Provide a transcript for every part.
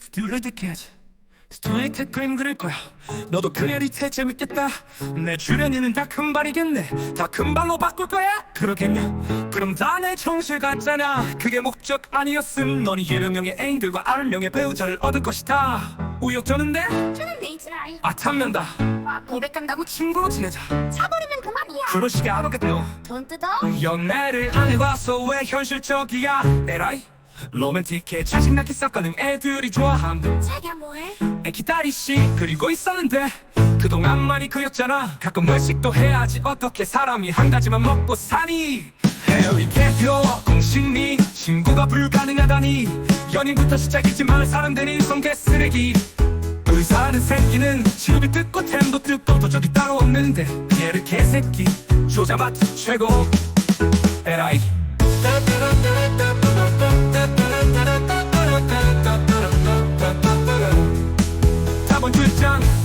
스틸러드 해야지. 스트레이트 그림 그릴 거야. 너도 클래리테 재밌겠다. 내 주변에는 다 금발이겠네. 다 금발로 바꿀 거야? 그러겠냐? 그럼 다 내 정실 같잖아. 그게 목적 아니었음. 너는 예명의 애인들과 알명의 배우자를 얻을 것이다. 우욕저는데? 저는 네이트라이. 아 탐난다. 아, 고백 간다고? 친구로 지내자. 차버리면 그만이야. 그런 식이 안 오겠네요. 돈 뜯어? 연애를 안 해봐서 왜 현실적이야? 에라이 로맨틱해 자신나게 섞어는 애들이 좋아함. 자기야 뭐해? 애 기다리시. 그리고 있었는데 그동안 많이 그렸잖아. 가끔 외식도 해야지. 어떻게 사람이 한 가지만 먹고 사니? 해리 개표 공식미. 친구가 불가능하다니. 연인부터 시작이지만 사람들이 인성 개쓰레기. 의사는 새끼는 시를 뜯고 템도 뜯고 도적이 따로 없는데 얘를 개새끼. 조자마트 최고. 에라이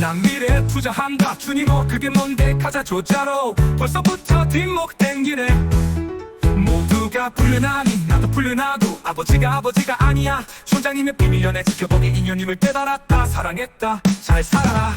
난 미래에 투자한다 주니모 그게 뭔데? 가자 조자로. 벌써부터 뒷목 땡기네 모두가 불륜하니 나도 불륜하고 아버지가 아버지가 아니야. 촌장님의 비밀 연애 지켜보기 인연임을 깨달았다. 사랑했다. 잘 살아라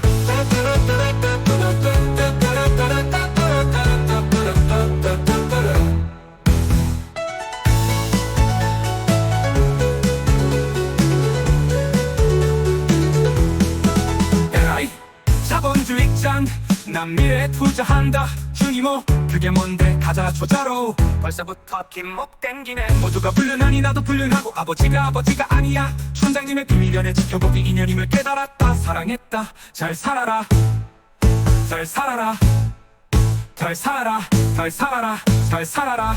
주의장 난 미래에 투자한다. 주니모 그게 뭔데? 가자 조자로. 벌써부터 뒷목 땡기네. 모두가 불륜하니 나도 불륜하고 아버지가 아버지가 아니야. 촌장님의 비밀연애 지켜보기 인연임을 깨달았다. 사랑했다. 잘 살아라. 잘 살아라. 잘 살아라. 잘 살아라. 잘 살아라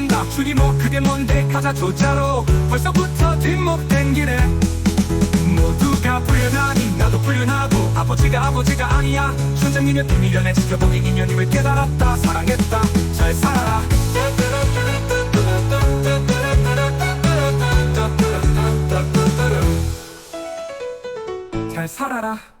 한다 주니모 그게 뭔데? 가자 조자로. 벌써부터 뒷목 땡기네 모두가 불륜하니 나도 불륜하고 아버지가 아버지가 아니야. 촌장님의 비밀연애 지켜보기 인연임을 깨달았다. 사랑했다. 잘 살아라. 잘 살아라